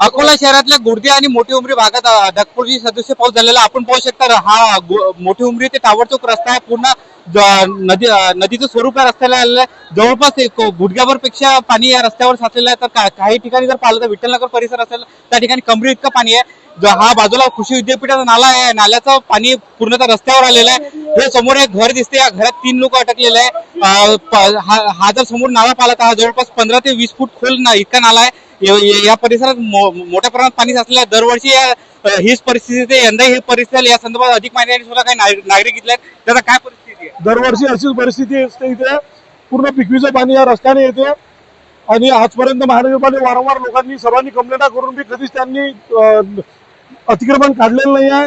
अकोला शहरातल्या गुर्दे आणि मोठी उमरी भागात अ, सदस्य सदृश्य पाऊस झालेला आपण पाहू शकता हा मोठी उमरी ते टावरचौक रस्ता आहे. पूर्ण नदी नदीचं स्वरूप या रस्त्याला आलेलं आहे. जवळपास एक गुडघ्याभरपेक्षा पाणी या रस्त्यावर साचलेलं आहे. तर काही ठिकाणी जर पाहिलं तर विठ्ठलनगर परिसर असेल त्या ठिकाणी कमरी इतकं पाणी आहे. जो हा बाजूला कृषी विद्यापीठाचा नाला आहे. नाल्याचं पाणी पूर्णतः रस्त्यावर आलेलं आहे. हे समोर एक घर दिसते या घरात तीन लोक अटकलेले आहे. हा हा जर समोर नाला पाहिला तर हा जवळपास पंधरा ते वीस फूट खोल ना इतका नाला आहे. या- परिसरात मो- मोठ्या प्रमाणात पाणी साचलेलं आहे. दरवर्षी या- हीच परिस्थिती यंदा ही परिस्थिती या संदर्भात अधिक माहिती सुद्धा काही नागरिक घेतले आहेत. त्याचा काय परिस्थिती आहे? दरवर्षी अशीच परिस्थिती असते इथे. पूर्ण पिकवीचं पाणी या रस्त्याने येते. आणि आजपर्यंत महानगरपालिका वारंवार लोकांनी सर्वांनी कंप्लेंटा करून बी कधीच त्यांनी अतिक्रमण काढलेलं नाही आहे.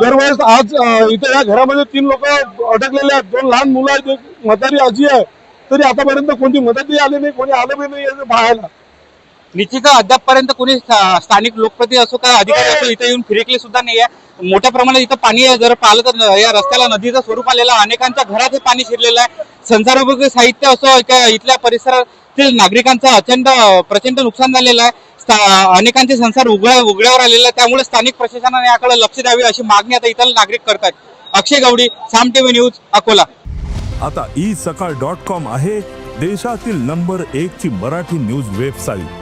दरवेळेस आज इथे या घरामध्ये तीन लोक अडकलेले आहेत. दोन लहान मुलं आहेत. म्हातारी आजी आहे. तरी आतापर्यंत कोणती मदतही आली नाही कोणी आलं बी नाही पाहायला निश्चितच अद्यापपर्यंत कोणी स्थानिक लोकप्रतिनिधी असो का अधिकारी असो इथे येऊन फिरकले सुद्धा नाही आहे मोठ्या प्रमाणात इथं पाणी आहे जर पाहिलं तर या रस्त्याला नदीचं स्वरूप आलेलं आहे. अनेकांच्या घरात हे पाणी शिरलेलं आहे. संसारोपयोगी साहित्य असो का इथल्या परिसरातील नागरिकांचं अचंड प्रचंड नुकसान झालेलं आहे. स्था- अनेकांचे संसार उघड्या उघड्यावर आलेले आहे त्यामुळे स्थानिक प्रशासनाने याकडे लक्ष द्यावे अशी मागणी आता इथं नागरिक करतात अक्षय गवडी साम टीव्ही न्यूज अकोला. आता ई सकाळ डॉट कॉम आहे देशातील नंबर एक ची मराठी न्यूज वेबसाईट.